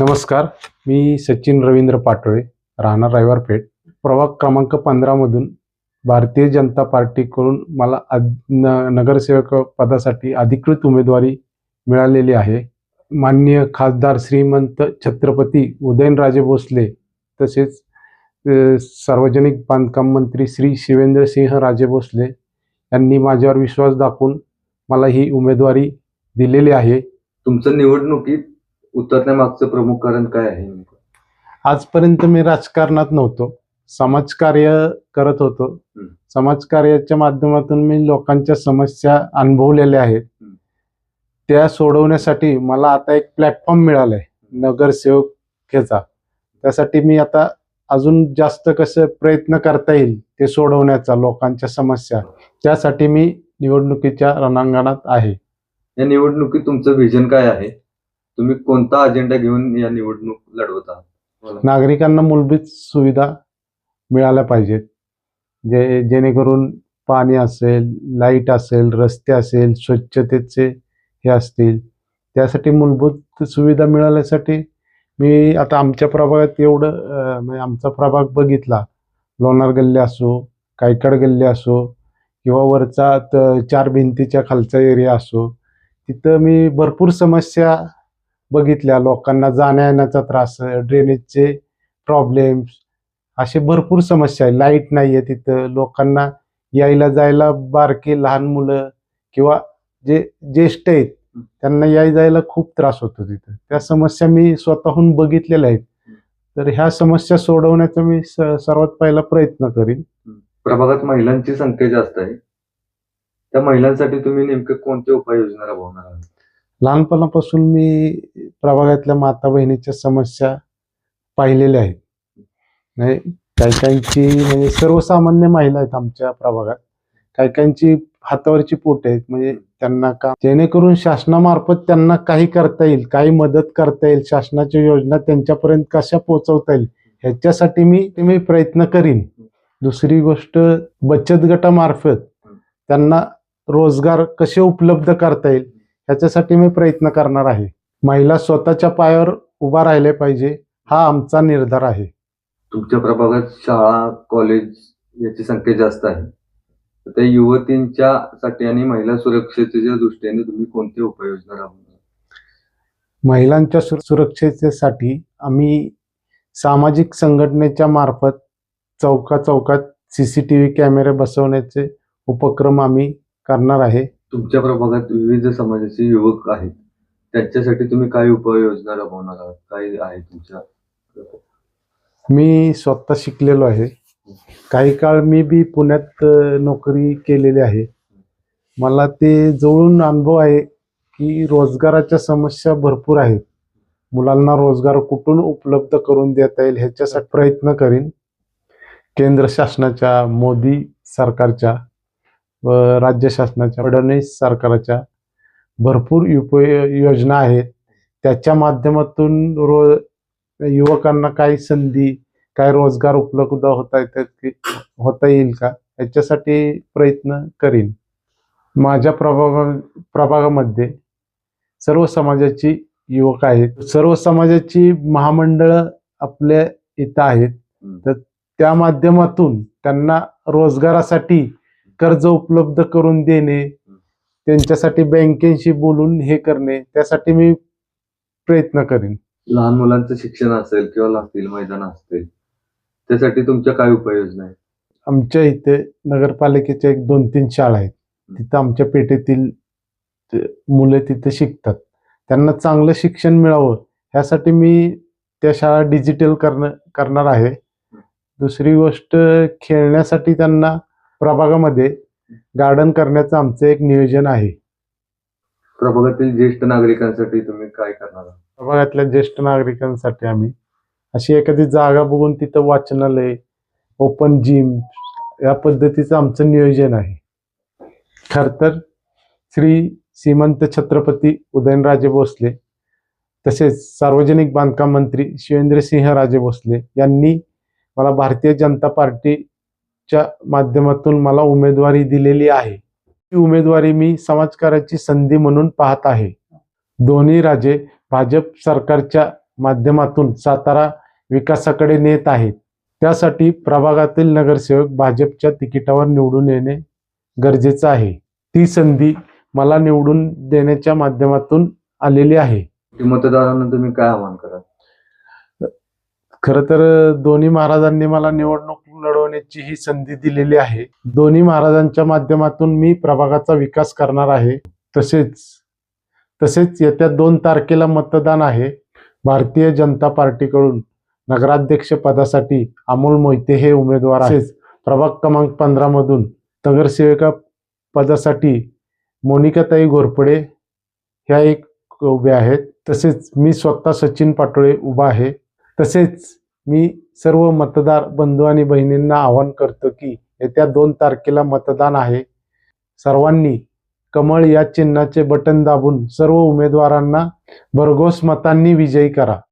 नमस्कार मी सचिन रवींद्र पाटोळे राहणार रायवारपेठ. प्रभाग क्रमांक पंधरामधून भारतीय जनता पार्टीकडून मला न नगरसेवक पदासाठी अधिकृत उमेदवारी मिळालेली आहे. माननीय खासदार श्रीमंत छत्रपती उदयनराजे भोसले तसेच सार्वजनिक बांधकाम मंत्री श्री शिवेंद्रसिंह राजे भोसले यांनी माझ्यावर विश्वास दाखवून मला ही उमेदवारी दिलेली आहे. तुमचं निवडणुकीत उतरण्यामागचं प्रमुख कारण काय आहे? आजपर्यंत मी राजकारणात नव्हतो समाजकार्य करत होतो. समाजकार्याच्या माध्यमातून मी लोकांच्या समस्या अनुभवलेल्या आहेत. त्या सोडवण्यासाठी मला आता एक प्लॅटफॉर्म मिळालाय नगरसेवक ह्याचा त्यासाठी मी आता अजून जास्त कसं प्रयत्न करता येईल ते सोडवण्याचा लोकांच्या समस्या त्यासाठी मी निवडणुकीच्या रणांगणात आहे या निवडणुकीत तुमचं व्हिजन काय आहे तुम्ही कोणता अजेंडा घेऊन या निवडणूक लढवत आहात? नागरिकांना मूलभूत सुविधा मिळाल्या पाहिजेत. जे जेणेकरून पाणी असेल लाइट असेल रस्ते असेल स्वच्छतेचे हे असतील त्यासाठी मूलभूत सुविधा मिळाल्यासाठी मी आता आमच्या प्रभागात एवढं म्हणजे आमचा प्रभाग बघितला. लोणार गल्ली असो कायकड गल्ली असो किंवा वरचा चार भिंतीच्या खालचा एरिया असो तिथं मी भरपूर समस्या बघितल्या लोकांना जाण्या येण्याचा त्रास ड्रेनेजचे प्रॉब्लेम्स असे भरपूर समस्या आहे. लाइट नाही आहे तिथं. लोकांना यायला जायला बारके लहान मुलं किंवा जे ज्येष्ठ आहेत त्यांना याय जायला खूप त्रास होतो तिथं. त्या समस्या मी स्वतःहून बघितलेल्या आहेत. तर ह्या समस्या सोडवण्याचा मी सर्वात पहिला प्रयत्न करीन. प्रभागात महिलांची संख्या जास्त आहे. त्या महिलांसाठी तुम्ही नेमके कोणते उपाययोजना राबवणार आहात? लहानपणापासून मी प्रभागातल्या माता बहिणीच्या समस्या पाहिलेल्या आहेत. नाही काही काहींची म्हणजे सर्वसामान्य महिला आहेत आमच्या प्रभागात. काही काहींची हातावरची पोट आहेत म्हणजे त्यांना का जेणेकरून शासनामार्फत त्यांना काही करता येईल काही मदत करता येईल शासनाच्या योजना त्यांच्यापर्यंत कशा पोहोचवता येईल ह्याच्यासाठी मी मी प्रयत्न करीन. दुसरी गोष्ट बचत गटामार्फत त्यांना रोजगार कसे उपलब्ध करता येईल ह्याच्यासाठी मी प्रयत्न करणार आहे. महिला स्वतःच्या पायावर उभा राहिले पाहिजे हा आमचा निर्धार आहे. तुमच्या प्रभागात शाळा कॉलेज याची संख्या जास्त आहे. त्या युवतींच्या साठी आणि महिला सुरक्षेच्या दृष्टीने तुम्ही कोणते उपाययोजना राबवणार? महिलांच्या सुर सुरक्षेसाठी आम्ही सामाजिक संघटनेच्या मार्फत चौका चौकात सी सी टी व्ही कॅमेरे बसवण्याचे उपक्रम आम्ही करणार आहे. तुमच्या प्रभागात विविध समाजाचे युवक आहेत. त्यांच्यासाठी तुम्ही काय उपाययोजना राबवणार आहात? काय आहे तुमच्या मी स्वतः शिकलेलो आहे. काही काळ मी बी पुण्यात अ, नोकरी केलेली आहे. मला ते जवळून अनुभव आहे की रोजगाराच्या समस्या भरपूर आहेत. मुलांना रोजगार कुठून उपलब्ध करून देता येईल ह्याच्यासाठी प्रयत्न करीन. केंद्र शासनाच्या मोदी सरकारच्या व राज्य शासनाच्या फडणवीस सरकारच्या भरपूर योजना आहेत. त्याच्या माध्यमातून रो युवकांना काही संधी काय रोजगार उपलब्ध होता येतात की होता येईल का? याच्यासाठी प्रयत्न करीन. माझ्या प्रभागा प्रभागामध्ये सर्व समाजाची युवक आहेत. सर्व समाजाची महामंडळं आपल्या इथं आहेत. तर त्या माध्यमातून त्यांना रोजगारासाठी कर्ज उपलब्ध करून देणे त्यांच्यासाठी बँकेशी बोलून हे करणे त्यासाठी मी प्रयत्न करीन. लहान मुलांचं शिक्षण असेल किंवा लागतील मैदान असतील त्यासाठी तुमच्या काय उपाययोजना आहेत? आमच्या इथे नगरपालिकेच्या एक दोन तीन शाळा आहेत. तिथं आमच्या पेठेतील मुलं तिथे शिकतात. त्यांना चांगलं शिक्षण मिळावं ह्यासाठी मी त्या शाळा डिजिटल करणं करणार आहे. दुसरी गोष्ट खेळण्यासाठी त्यांना प्रभागामध्ये गार्डन करण्याचं आमचं एक नियोजन आहे. प्रभागातील ज्येष्ठ नागरिकांसाठी तुम्ही काय करणार आहात? प्रभागातल्या ज्येष्ठ नागरिकांसाठी आम्ही अशी एखादी जागा बघून तिथं वाचनालय ओपन जिम या पद्धतीचं आमचं नियोजन आहे. खर तर श्री श्रीमंत छत्रपती उदयनराजे भोसले तसेच सार्वजनिक बांधकाम मंत्री शिवेंद्रसिंह राजे भोसले यांनी मला भारतीय जनता पार्टीच्या माध्यमातून मला उमेदवारी दिलेली आहे. ही उमेदवारी मी समाजकार्याची संधी म्हणून पाहत आहे. दोन्ही राजे भाजप सरकारच्या माध्यमातून सातारा विकासाकडे नेत आहेत. त्यासाठी प्रभागातील नगरसेवक भाजपच्या तिकिटावर निवडून येणे गरजेचं आहे. ती संधी मला निवडून देण्याच्या माध्यमातून आलेली आहे. मतदारांना तुम्ही काय आवाहन कराल? खरं तर दोन्ही महाराजांनी मला निवडणूक लढवण्याची ही संधी दिलेली आहे. दोन्ही महाराजांच्या माध्यमातून मी प्रभागाचा विकास करणार आहे. तसेच तसेच येत्या दोन तारखेला मतदान आहे. भारतीय जनता पार्टीकडून नगराध्यक्ष पदासाठी अमोल मोहिते हे उमेदवार आहेत. प्रभाग क्रमांक पंधरा मधून नगरसेविका पदासाठी मोनिकाताई घोरपडे ह्या एक उभ्या आहेत. तसेच मी स्वतः सचिन पाटोळे उभा आहे. तसेच मी सर्व मतदार बंधू आणि बहिणींना आवाहन करतो की येत्या दोन तारखेला मतदान आहे. सर्वांनी कमळ या चिन्हाचे बटन दाबून सर्व उमेदवारांना भरघोस मतांनी विजयी करा.